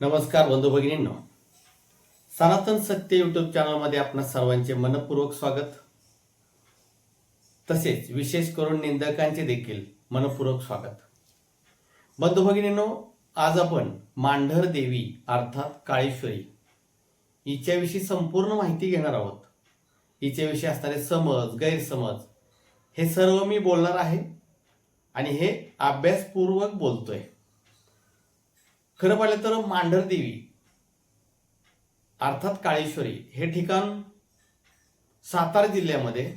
नमस्कार बंधू भगिनींनो. सनातन सत्य युट्यूब चॅनलमध्ये आपणा सर्वांचे मनपूर्वक स्वागत. तसेच विशेष करून निंदकांचे देखील मनपूर्वक स्वागत. बंधू भगिनींनो आज आपण मांढर देवी अर्थात काळेश्वरी हिच्याविषयी संपूर्ण माहिती घेणार आहोत. हिच्याविषयी असणारे समज गैरसमज हे सर्व मी बोलणार आहे आणि हे अभ्यासपूर्वक बोलतोय. खरं पाहिलं तर मांढरदेवी अर्थात काळेश्वरी हे ठिकाण सातारा जिल्ह्यामध्ये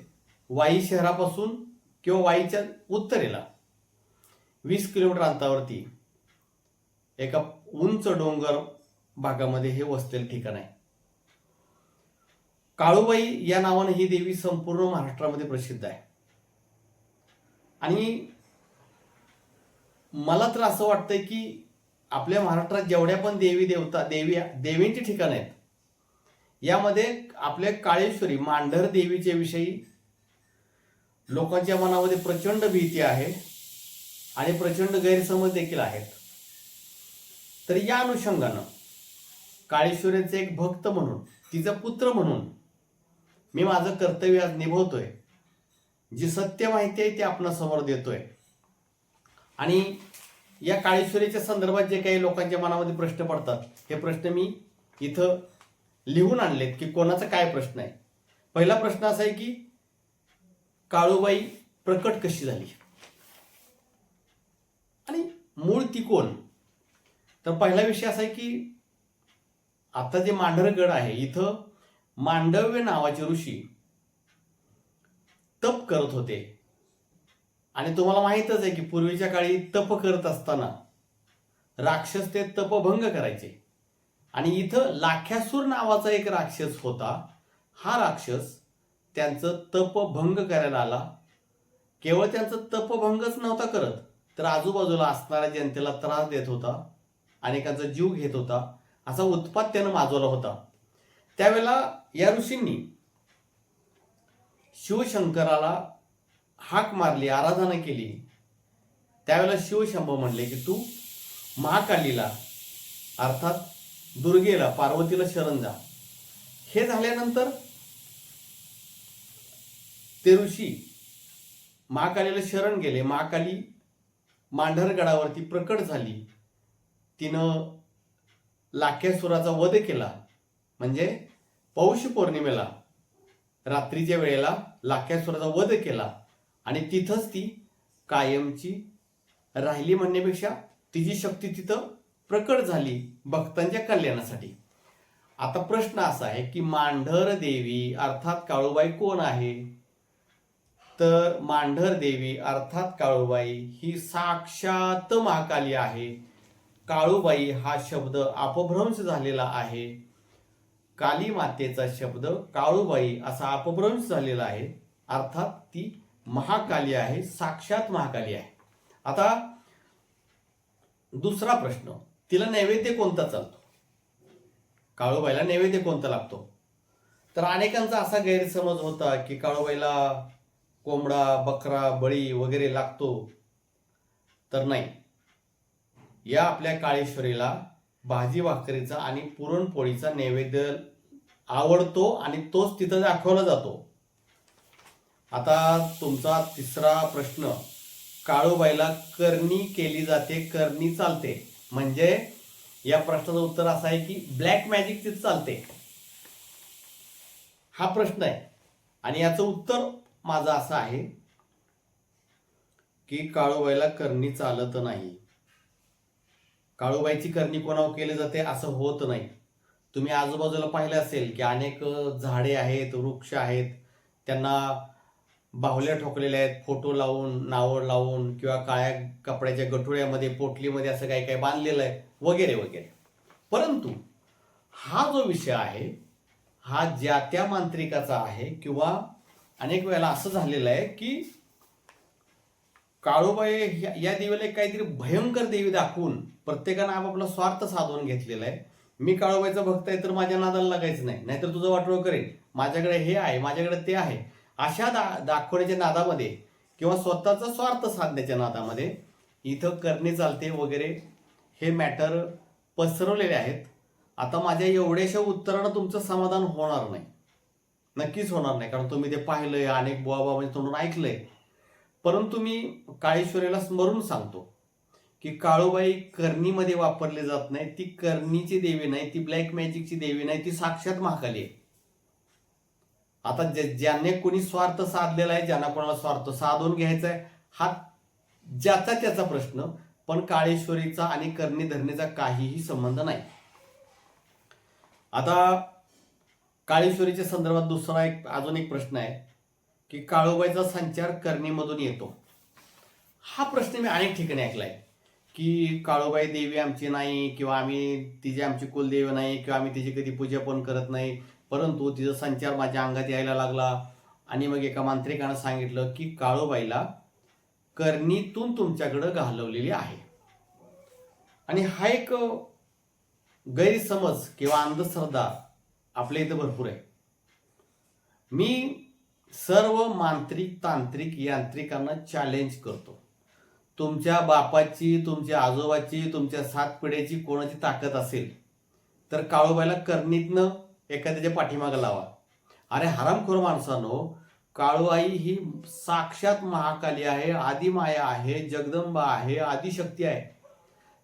वाई शहरापासून किंवा वाईच्या उत्तरेला वीस किलोमीटर अंतरावरती एका उंच डोंगर भागामध्ये हे वसलेलं ठिकाण आहे. काळूबाई या नावाने ही देवी संपूर्ण महाराष्ट्रामध्ये प्रसिद्ध आहे. आणि मला तर असं वाटतंय की आपल्या महाराष्ट्रात जेवढ्या पण देवी देवता देवी देवींची ठिकाणं आहेत यामध्ये आपल्या काळेश्वरी मांढर देवीच्या विषयी लोकांच्या मनामध्ये प्रचंड भीती आहे आणि प्रचंड गैरसमज देखील आहेत. तर या अनुषंगानं काळेश्वरीचे एक भक्त म्हणून तिचा पुत्र म्हणून मी माझं कर्तव्य आज निभवतोय जी सत्य माहिती आहे ती आपणासमोर देतोय. आणि या काळेश्वरीच्या संदर्भात जे काही लोकांच्या मनामध्ये प्रश्न पडतात हे प्रश्न मी इथं लिहून आणलेत की कोणाचा काय प्रश्न आहे. पहिला प्रश्न असा आहे की काळूबाई प्रकट कशी झाली? आणि मूळ ती कोण? तर पहिला विषय असा आहे की आता जे मांढरगड आहे इथं मांडव्य नावाचे ऋषी तप करत होते. आणि तुम्हाला माहीतच आहे की पूर्वीच्या काळी तप करत असताना राक्षस ते तपभंग करायचे. आणि इथं लाख्यासूर नावाचा एक राक्षस होता. हा राक्षस त्यांचं तपभंग करायला आला. केवळ त्यांचं तपभंगच नव्हता करत तर आजूबाजूला असणाऱ्या जनतेला त्रास देत होता. अनेकांचा जीव घेत होता. असा उत्पात त्यानं माजवला होता. त्यावेळेला या ऋषींनी शिवशंकराला हाक मारली आराधना केली. त्यावेळेला शिवशंभ म्हणले की तू महाकालीला अर्थात दुर्गेला पार्वतीला शरण जा. हे झाल्यानंतर ते ऋषी महाकालीला शरण गेले. महाकाली मांढरगडावरती प्रकट झाली. तिनं लाख्यासुराचा वध केला. म्हणजे पौष पौर्णिमेला रात्रीच्या वेळेला लाख्यासुराचा वध केला. आणि तिथंच ती कायमची राहिली म्हणण्यापेक्षा तिची शक्ती तिथं प्रकट झाली भक्तांच्या कल्याणासाठी. आता प्रश्न असा आहे की मांढर देवी अर्थात काळूबाई कोण आहे? तर मांढर देवी अर्थात काळूबाई ही साक्षात महाकाली आहे. काळूबाई हा शब्द अपभ्रंश झालेला आहे. काली मातेचा शब्द काळूबाई असा अपभ्रंश झालेला आहे. अर्थात ती महाकाली आहे साक्षात महाकाली आहे. आता दुसरा प्रश्न तिला नैवेद्य कोणता चालतो? काळूबाईला नैवेद्य कोणता लागतो? तर अनेकांचा असा गैरसमज होता की काळूबाईला कोंबडा बकरा बळी वगैरे लागतो तर नाही. या आपल्या काळेश्वरीला भाजी भाकरीचा आणि पुरणपोळीचा नैवेद्य आवडतो आणि तोच तिथं दाखवला जातो. आता तुमचा तिसरा प्रश्न काळूबाईला करणी केली जाते करणी चालते. म्हणजे या प्रश्नाचं उत्तर असं आहे की ब्लॅक मॅजिक तिथं चालते. हा प्रश्न आहे. आणि याचं उत्तर माझं असं आहे की काळूबाईला करणी चालत नाही. काळूबाईची करणी कोणावर केली जाते असं होत नाही. तुम्ही आजूबाजूला पाहिलं असेल की अनेक झाडे आहेत वृक्ष आहेत त्यांना बाहुल्या ठोकलेल्या आहेत फोटो लावून नावं लावून किंवा काळ्या कपड्याच्या गठुळ्यामध्ये पोटलीमध्ये असं काही काही बांधलेलं आहे वगैरे वगैरे. परंतु हा जो विषय आहे हा ज्या त्या मांत्रिकाचा आहे किंवा अनेक वेळेला असं झालेलं आहे की काळोबाई ह्या- या देवीला एक काहीतरी भयंकर देवी दाखवून प्रत्येकानं आपापला स्वार्थ साधून घेतलेला आहे. मी काळोबाईचा भक्त आहे तर माझ्या नादाला लागायचं नाही. नाहीतर तुझं वाटोळ करेन. माझ्याकडे हे आहे माझ्याकडे ते आहे. अशा दा दाखवण्याच्या नादामध्ये किंवा स्वतःचा स्वार्थ साधण्याच्या नादामध्ये इथं करणे चालते वगैरे हे मॅटर पसरवलेले आहेत. आता माझ्या एवढ्याशा उत्तरानं तुमचं समाधान होणार नाही. नक्कीच होणार नाही कारण तुम्ही ते पाहिलंय अनेक बुवा म्हणजे तोंडून ऐकलंय. परंतु मी काळेश्वरीला स्मरून सांगतो की काळूबाई कर्णीमध्ये वापरली जात नाही ती कर्णीची देवी नाही ती ब्लॅक मॅजिकची देवी नाही ती साक्षात महाकाली आहे. आता ज्या- ज्याने कोणी स्वार्थ साधलेला आहे ज्यांना कोणाला स्वार्थ साधून घ्यायचा आहे हा ज्याचा त्याचा प्रश्न पण काळेश्वरीचा आणि कर्णी धरणीचा काहीही संबंध नाही. आता काळेश्वरीच्या संदर्भात दुसरा एक अजून एक प्रश्न आहे की काळोबाईचा संचार करणीमधून येतो. हा प्रश्न मी अनेक ठिकाणी ऐकलाय की काळोबाई देवी आमची नाही किंवा आम्ही तिची आमची कुलदेवी नाही किंवा आम्ही तिची कधी पूजा पण करत नाही परंतु तिचा संचार माझ्या अंगात यायला लागला. आणि मग एका मांत्रिकानं सांगितलं की काळोबाईला करणीतून तुमच्याकडं घालवलेली आहे. आणि हा एक गैरसमज किंवा अंधश्रद्धा आपल्या इथं भरपूर आहे. मी सर्व मांत्रिक तांत्रिक यांत्रिकांना चॅलेंज करतो. तुमच्या बापाची तुमच्या आजोबाची तुमच्या सात पिढ्याची कोणाची ताकद असेल तर काळोबाईला करणीतनं एखाद्याच्या पाठीमागं लावा. अरे हरामखोर माणसानो काळूआई ही साक्षात महाकाली आहे आदिमाया आहे जगदंबा आहे आदिशक्ती आहे.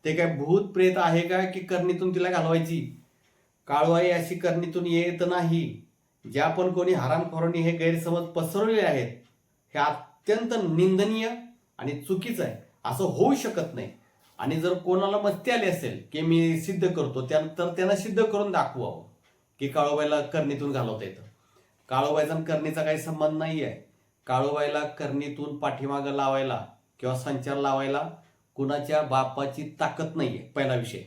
ते काय भूत प्रेत आहे का की करणीतून तिला घालवायची? काळूआई अशी करणीतून येत नाही. ज्या पण कोणी हरामखोरांनी हे गैरसमज पसरवलेले आहेत हे अत्यंत निंदनीय आणि चुकीचं आहे. असं होऊ शकत नाही. आणि जर कोणाला मस्ती आली असेल की मी सिद्ध करतो त्या तर त्यांना सिद्ध करून दाखवावं. की काळोबाईला करणीतून घालवता येतं. काळोबाईचा आणि करणीचा काही संबंध नाही आहे काळोबाईला करणीतून पाठीमागं लावायला किंवा संचार लावायला कुणाच्या बापाची ताकद नाही आहे पहिला विषय.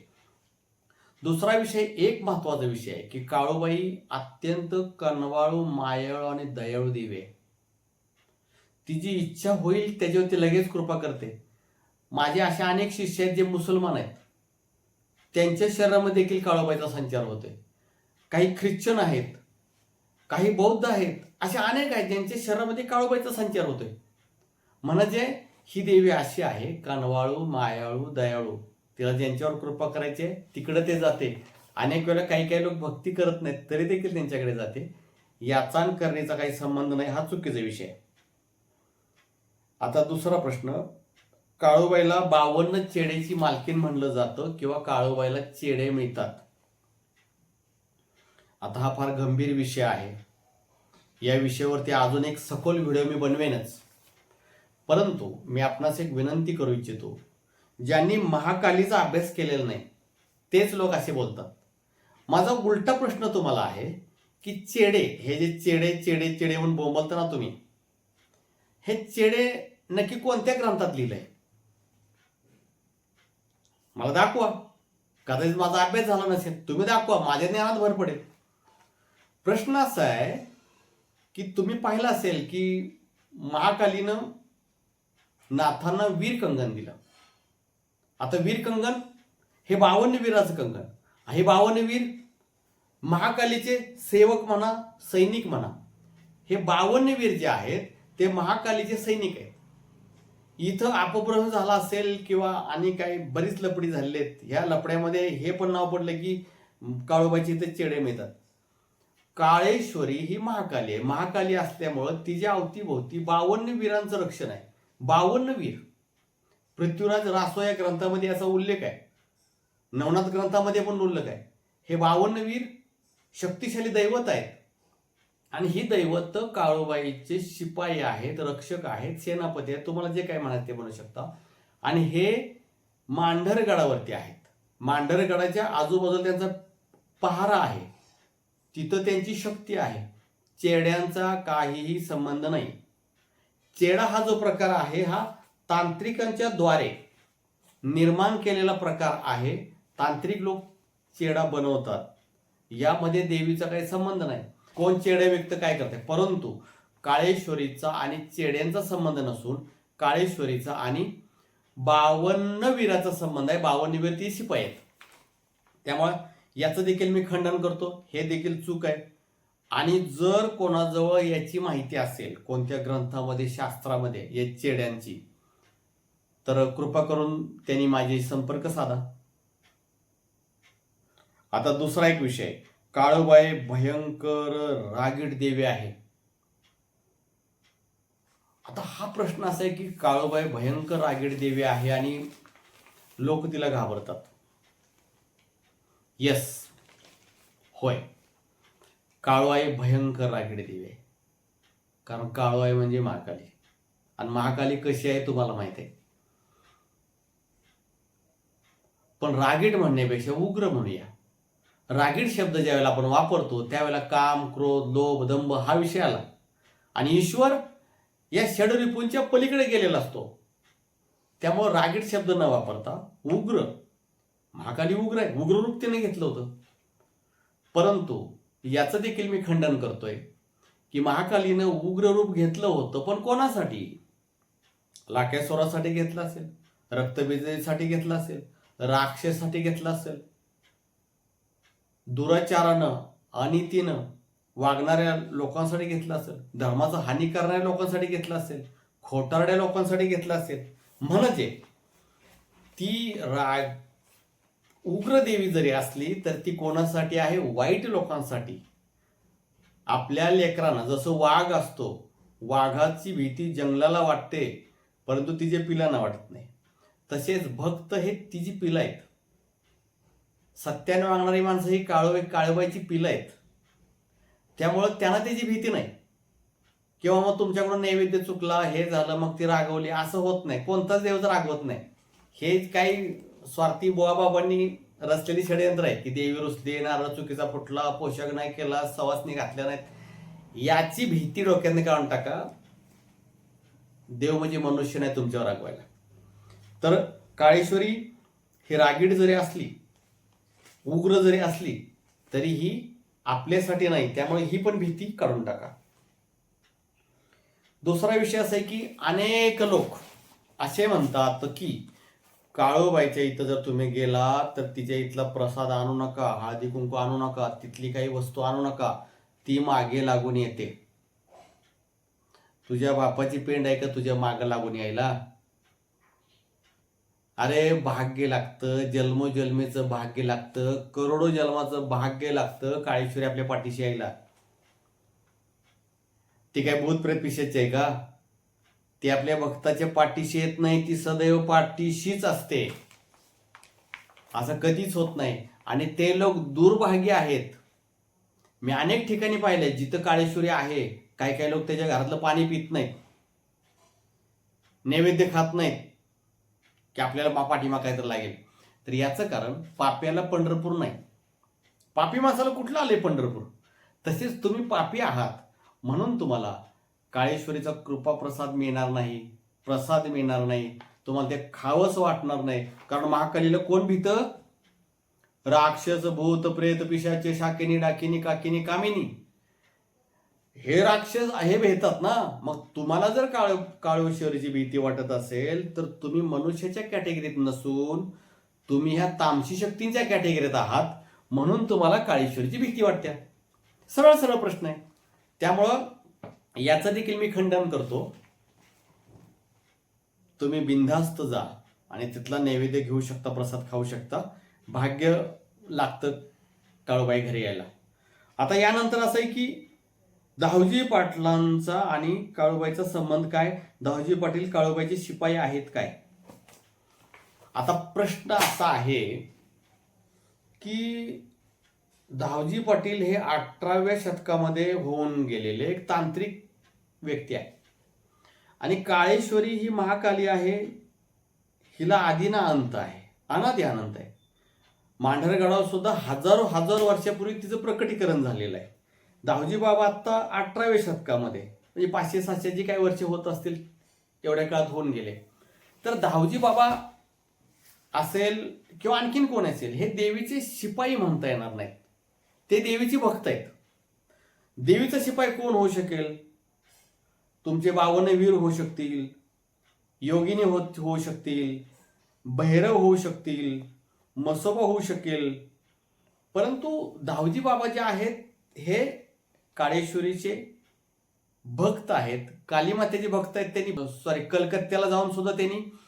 दुसरा विषय एक महत्त्वाचा विषय आहे की काळूबाई अत्यंत कनवाळू मायाळू आणि दयाळू देवी आहे. तिची इच्छा होईल त्याच्यावरती लगेच कृपा करते. माझे असे अनेक शिष्य आहेत जे मुसलमान आहेत. त्यांच्या शरीरामध्ये देखील काळोबाईचा संचार होतोय. काही ख्रिश्चन आहेत काही बौद्ध आहेत असे अनेक आहेत ज्यांच्या शरीरामध्ये काळोबाईचा संचार होतोय. म्हणजे ही देवी अशी आहे कनवाळू मायाळू दयाळू तिला ज्यांच्यावर कृपा करायची तिकडं तिकडे ते जाते. अनेक वेळेला काही काही लोक भक्ती करत नाहीत तरी देखील त्यांच्याकडे जाते. याचा करण्याचा काही संबंध नाही हा चुकीचा विषय आहे. आता दुसरा प्रश्न काळूबाईला बावन्न चेड्याची मालकीन म्हणलं जातं किंवा काळूबाईला चेडे मिळतात. आता हा फार गंभीर विषय आहे. या विषयावरती अजून एक सखोल व्हिडिओ मी बनवेनच. परंतु मी आपणास एक विनंती करू इच्छितो ज्यांनी महाकालीचा अभ्यास केलेला नाही तेच लोक असे बोलतात. माझा उलटा प्रश्न तुम्हाला आहे की चेडे हे जे चेडे चेडे चेडे म्हणून बोंबलता ना तुम्ही हे चेडे नक्की कोणत्या ग्रंथात लिहिलंय? मला दाखवा. कदाचित माझा अभ्यास झाला नसेल. तुम्ही दाखवा. माझ्या ज्ञानात भर पडेल. प्रश्न असा आहे की तुम्ही पाहिलं असेल की महाकालीनं नाथांना वीर कंगन दिलं. आता वीर कंगन हे बावन्न वीराचं कंगन हे बावन्न वीर महाकालीचे सेवक म्हणा सैनिक म्हणा हे बावन्न वीर जे आहेत ते महाकालीचे सैनिक आहेत. इथं अपभ्रंश झाला असेल किंवा आणि काही बरीच लपडी झालेली आहेत ह्या लपड्यामध्ये हे पण नाव पडलं की काळोबाची इथे चेडे मिळतात. काळेश्वरी ही महाकाली आहे. महाकाली असल्यामुळं तिच्या अवतीभोवती बावन्न वीरांचं रक्षण आहे. बावन्न वीर. पृथ्वीराज रासो या ग्रंथामध्ये याचा उल्लेख आहे. नवनाथ ग्रंथामध्ये पण उल्लेख आहे. हे बावन्न वीर शक्तिशाली दैवत आहेत. आणि ही दैवत काळूबाईचे शिपाई आहेत रक्षक आहेत सेनापती आहेत. तुम्हाला जे काय म्हणायचं ते म्हणू शकता. आणि हे मांढरगडावरती आहेत. मांढरगडाच्या आजूबाजूला त्यांचा पहारा आहे. तिथं त्यांची शक्ती आहे. चेड्यांचा काहीही संबंध नाही. चेडा हा जो प्रकार आहे हा तांत्रिकांच्या द्वारे निर्माण केलेला प्रकार आहे. तांत्रिक लोक चेडा बनवतात. यामध्ये देवीचा काही संबंध नाही. कोण चेडे व्यक्त काय करते? परंतु काळेश्वरीचा आणि चेड्यांचा संबंध नसून काळेश्वरीचा आणि बावन्न वीराचा संबंध आहे. बावन्न वीर ती शिपाई आहेत. त्यामुळे याचं देखील मी खंडन करतो. हे देखील चूक आहे. आणि जर कोणाजवळ याची माहिती असेल कोणत्या ग्रंथामध्ये शास्त्रामध्ये या चेड्यांची तर कृपा करून त्यांनी माझे संपर्क साधा. आता दुसरा एक विषय. काळूबाई भयंकर रागीट देवी आहे. आता हा प्रश्न असा आहे की काळूबाई भयंकर रागीट देवी आहे आणि लोक तिला घाबरतात. येस होय. काळूआई भयंकर रागीट दिवे कारण काळूआई म्हणजे महाकाली. आणि महाकाली कशी आहे तुम्हाला माहिती आहे? पण रागीट म्हणण्यापेक्षा उग्र म्हणूया. रागीट शब्द ज्यावेळेला आपण वापरतो त्यावेळेला काम क्रोध लोभ दंभ हा विषय आला. आणि ईश्वर या षडरिपूंच्या पलीकडे गेलेला असतो. त्यामुळं रागीट शब्द न वापरता उग्र महाकाली उग्र आहे. उग्र रूप त्याने घेतलं होतं. परंतु याचं देखील मी खंडन करतोय की महाकालीनं उग्र रूप घेतलं होतं पण कोणासाठी? लाकेश्वरासाठी घेतलं असेल रक्तबीजेसाठी घेतलं असेल राक्षसाठी घेतलं असेल. दुराचारानं अनितीनं वागणाऱ्या लोकांसाठी घेतलं असेल धर्माचं हानी करणाऱ्या लोकांसाठी घेतलं असेल खोटारड्या लोकांसाठी घेतलं असेल. म्हणजे ती राग उग्र देवी जरी असली तर ती कोणासाठी आहे? वाईट लोकांसाठी. आपल्या लेकरांना जसं वाघ असतो वाघाची भीती जंगलाला वाटते परंतु तिचे पिलांना वाटत नाही. तसेच भक्त हे तिची पिलं आहेत. सत्याने वागणारी माणसं ही काळू काळोबाईची पिलं आहेत. त्यामुळं त्यांना त्याची भीती नाही. किंवा मग तुमच्याकडून नैवेद्य चुकला हे झालं मग ती रागवली असं होत नाही. कोणताच देव तर रागवत नाही. हे काही स्वार्थी बुवाबाबांनी रचलेली षडयंत्र आहे की देवी रुसली नारळ चुकीचा फुटला पोषक नाही केला सवासनी घातल्या नाहीत. याची भीती डोक्याने काढून टाका. देव म्हणजे मनुष्य नाही तुमच्यावर रागवायला. तर काळेश्वरी ही रागीड जरी असली उग्र जरी असली तरी ही आपल्यासाठी नाही त्यामुळे ही पण भीती काढून टाका. दुसरा विषय असा आहे की अनेक लोक असे म्हणतात की काळोबाईच्या इथं जर तुम्ही गेला तर तिच्या इथला प्रसाद आणू नका हळदी कुंकू आणू नका तिथली काही वस्तू आणू नका ती मागे लागून येते. तुझ्या बापाची पेंड आहे का तुझ्या मागं लागून यायला? अरे भाग्य लागतं जन्मोजन्मेचं भाग्य लागतं करोडो जन्माचं भाग्य लागतं काळेश्वरी आपल्या पाठीशी यायला. ती काय भूत प्रेत पिशाची आहे का? ती आपल्या भक्ताच्या पाठीशी येत नाही ती सदैव पाठीशीच असते. असं कधीच होत नाही. आणि ते लोक दुर्भाग्य आहेत. मी अनेक ठिकाणी पाहिले जिथं काळेश्वरी आहे काही काही लोक त्याच्या घरातलं पाणी पित नाहीत. नैवेद्य खात नाहीत की आपल्याला मा काहीतरी लागेल. तर याचं कारण पाप्याला पंढरपूर नाही. पापी माणसाला कुठलं आले पंढरपूर? तसेच तुम्ही पापी आहात म्हणून तुम्हाला काळेश्वरीचा कृपा प्रसाद मिळणार नाही प्रसाद मिळणार नाही तुम्हाला ते खावंच वाटणार नाही. कारण महाकालीला कोण भीत? राक्षस भूत प्रेत पिशाचे शाकिनी डाकिनी काकिनी कामिनी. हे राक्षस हे भेटतात ना. मग तुम्हाला जर काळ काळेश्वरीची भीती वाटत असेल तर तुम्ही मनुष्याच्या कॅटेगरीत नसून तुम्ही ह्या तामसी शक्तींच्या कॅटेगरीत आहात. म्हणून तुम्हाला काळेश्वरीची भीती वाटते. सरळ सरळ प्रश्न आहे. त्यामुळं याचं देखील मी खंडन करतो. तुम्ही बिनधास्त जा आणि तिथला नैवेद्य घेऊ शकता प्रसाद खाऊ शकता. भाग्य लागतं काळूबाई घरी यायला. आता यानंतर असं आहे की दहावजी पाटलांचा आणि काळूबाईचा संबंध काय? दहावजी पाटील काळूबाईचे शिपाई आहेत काय? आता प्रश्न असा आहे की धावजी पाटील हे अठराव्या शतकामध्ये होऊन गेलेले एक तांत्रिक व्यक्ती आहे. आणि काळेश्वरी ही महाकाली आहे. हिला आदिना अंत आहे. अनादी अनंत आहे. मांढरगडावर सुद्धा हजारो हजारो वर्षापूर्वी तिचं प्रकटीकरण झालेलं आहे. दावजी बाबा आत्ता अठराव्या शतकामध्ये म्हणजे पाचशे सातशे जी काही वर्ष होत असतील तेवढ्या काळात होऊन गेले. तर दावजी बाबा असेल किंवा आणखीन कोण असेल हे देवीचे शिपाई म्हणता येणार नाहीत. ते देवीची भक्त आहेत. देवीचा शिपाई कोण होऊ शकेल? तुमचे बावन वीर होऊ शकतील. योगिनी हो होऊ शकतील. भैरव होऊ शकतील. मसोबा होऊ शकेल. परंतु दावजी बाबा जे आहेत हे काळेश्वरीचे भक्त आहेत. कालीमातेचे भक्त आहेत त्यांनी. सॉरी कलकत्त्याला जाऊन सुद्धा त्यांनी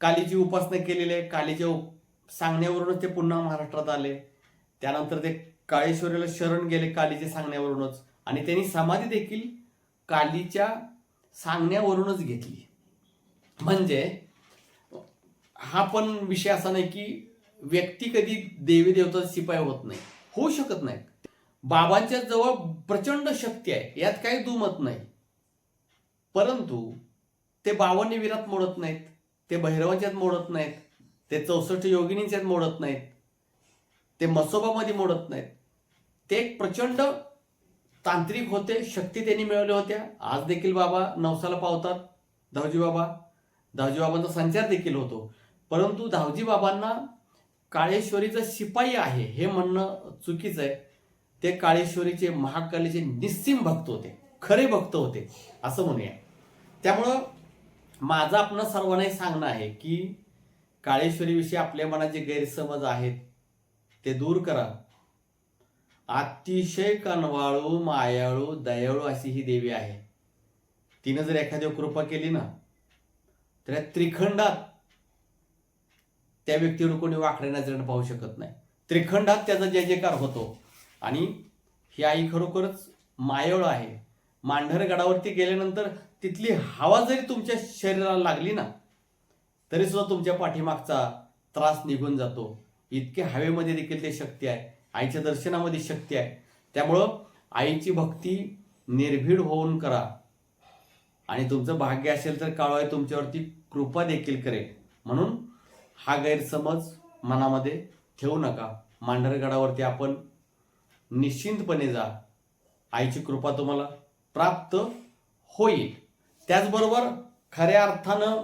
कालीची उपासना केलेली आहे. कालीच्या उप- सांगण्यावरूनच ते पुन्हा महाराष्ट्रात आले. त्यानंतर ते काळेश्वरीला शरण गेले कालीच्या सांगण्यावरूनच. आणि त्यांनी समाधी देखील कालीच्या सांगण्यावरूनच घेतली. म्हणजे हा पण विषय असा नाही की व्यक्ती कधी देवी देवता शिपाय होत नाही. होऊ शकत नाही. बाबांच्या जवळ प्रचंड शक्ती आहे. यात काही दुमत नाही. परंतु ते बावन्न विरात मोडत नाहीत. ते भैरवांच्यात मोडत नाहीत. ते चौसष्ट योगिनींच्यात मोडत नाहीत. ते मसोबामध्ये मोडत नाहीत. ते एक प्रचंड तांत्रिक होते शक्ती त्यांनी मिळवल्या होत्या. आज देखील बाबा नवसाला पावतात धावजी बाबा. धावजी बाबांचा संचार देखील होतो. परंतु धावजी बाबांना काळेश्वरीचा शिपाई आहे हे म्हणणं चुकीचं आहे. ते काळेश्वरीचे महाकालीचे निस्सीम भक्त होते खरे भक्त होते असं म्हणूया. त्यामुळं माझं आपण सर्वांनाही सांगणं आहे की काळेश्वरीविषयी आपल्या मनात जे गैरसमज आहेत ते दूर करा. अतिशय कनवाळू मायाळू दयाळू अशी ही देवी आहे. तिनं जर एखाद्या कृपा केली ना तर या त्रिखंडात त्या व्यक्तीवर कोणी वाकड्या नजरेनं पाहू शकत नाही. त्रिखंडात त्याचा जय जयकार होतो. आणि ही आई खरोखरच मायाळू आहे. मांढरगडावरती गेल्यानंतर तिथली हवा जरी तुमच्या शरीराला लागली ना तरी सुद्धा तुमच्या पाठीमागचा त्रास निघून जातो. इतके हवेमध्ये देखील ते शक्ती आहे. आईच्या दर्शनामध्ये शक्ती आहे. त्यामुळं आईची भक्ती निर्भीड होऊन करा. आणि तुमचं भाग्य असेल तर काळोय तुमच्यावरती कृपा देखील करेल. म्हणून हा गैरसमज मनामध्ये ठेवू नका. मांढरगडावरती आपण निश्चिंतपणे जा. आईची कृपा तुम्हाला प्राप्त होईल. त्याचबरोबर खऱ्या अर्थानं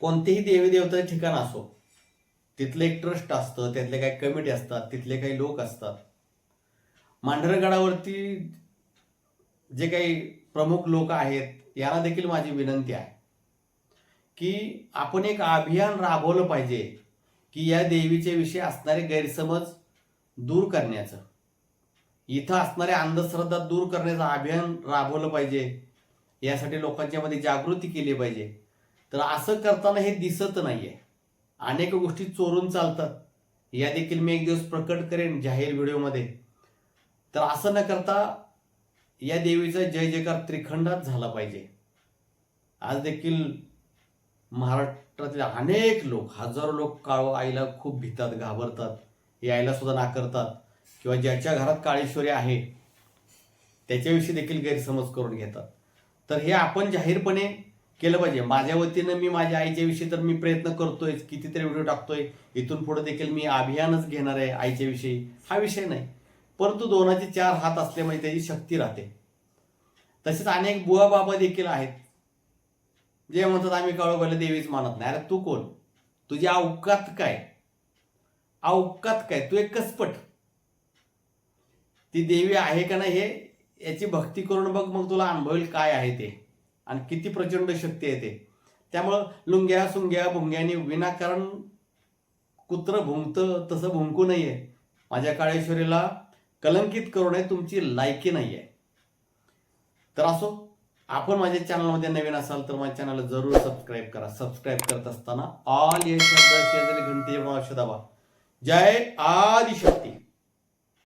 कोणतेही देवी देवताचे ठिकाण असो तिथलं एक ट्रस्ट असतं त्यातले काही कमिटी असतात तिथले काही लोक असतात. मांढरगडावरती जे काही प्रमुख लोक आहेत याला देखील माझी विनंती आहे की आपण एक अभियान राबवलं पाहिजे की या देवीच्या विषयी असणारे गैरसमज दूर करण्याचं. इथं असणाऱ्या अंधश्रद्धा दूर करण्याचं अभियान राबवलं पाहिजे. यासाठी लोकांच्यामध्ये जागृती केली पाहिजे. तर असं करताना हे दिसत नाही आहे अनेक गोष्टी चोरून चालतात. या देखील मी एक दिवस प्रकट करेन जाहीर व्हिडिओमध्ये. तर असं न करता या देवीचा जय जयकार त्रिखंडात झाला पाहिजे. आज देखील महाराष्ट्रातील अनेक लोक हजारो लोक काळो आईला खूप भितात घाबरतात यायला सुद्धा नाकारतात किंवा ज्याच्या घरात काळेश्वरी आहे त्याच्याविषयी देखील गैरसमज करून घेतात. तर हे आपण जाहीरपणे केलं पाहिजे. माझ्या वतीनं मी माझ्या आईच्या विषयी तर मी प्रयत्न करतोय कितीतरी व्हिडिओ टाकतोय. इथून पुढे देखील मी अभियानच घेणार आहे आईच्या विषयी. हा विषय नाही. परंतु दोनाचे चार हात असल्यामुळे त्याची शक्ती राहते. तसेच अनेक बुवा बाबा देखील आहेत. जे म्हणतात आम्ही काळोबाला देवीच मानत नाही. अरे तू कोण? तुझी अवकात काय? अवकात काय? तू एक कसपट. ती देवी आहे का नाही हे याची भक्ती करून बघ मग तुला अनुभवेल काय आहे ते. आणि किती प्रचंड शक्ती आहे ते. त्यामुळं लुंग्या सुंग्या भुंग्यानी विनाकारण कुत्र भुंकतं तसं भुंकू नये माझ्या काळेश्वरीला कलंकित करू नये तुमची लायकी नाही आहे तर असो आपण माझ्या चॅनलमध्ये नवीन असाल तर माझ्या चॅनलला जरूर सबस्क्राईब करा. सबस्क्राईब करत असताना ऑल या शब्द शेजारी घंटी म्हणून दाबा. जय आदिशक्ती.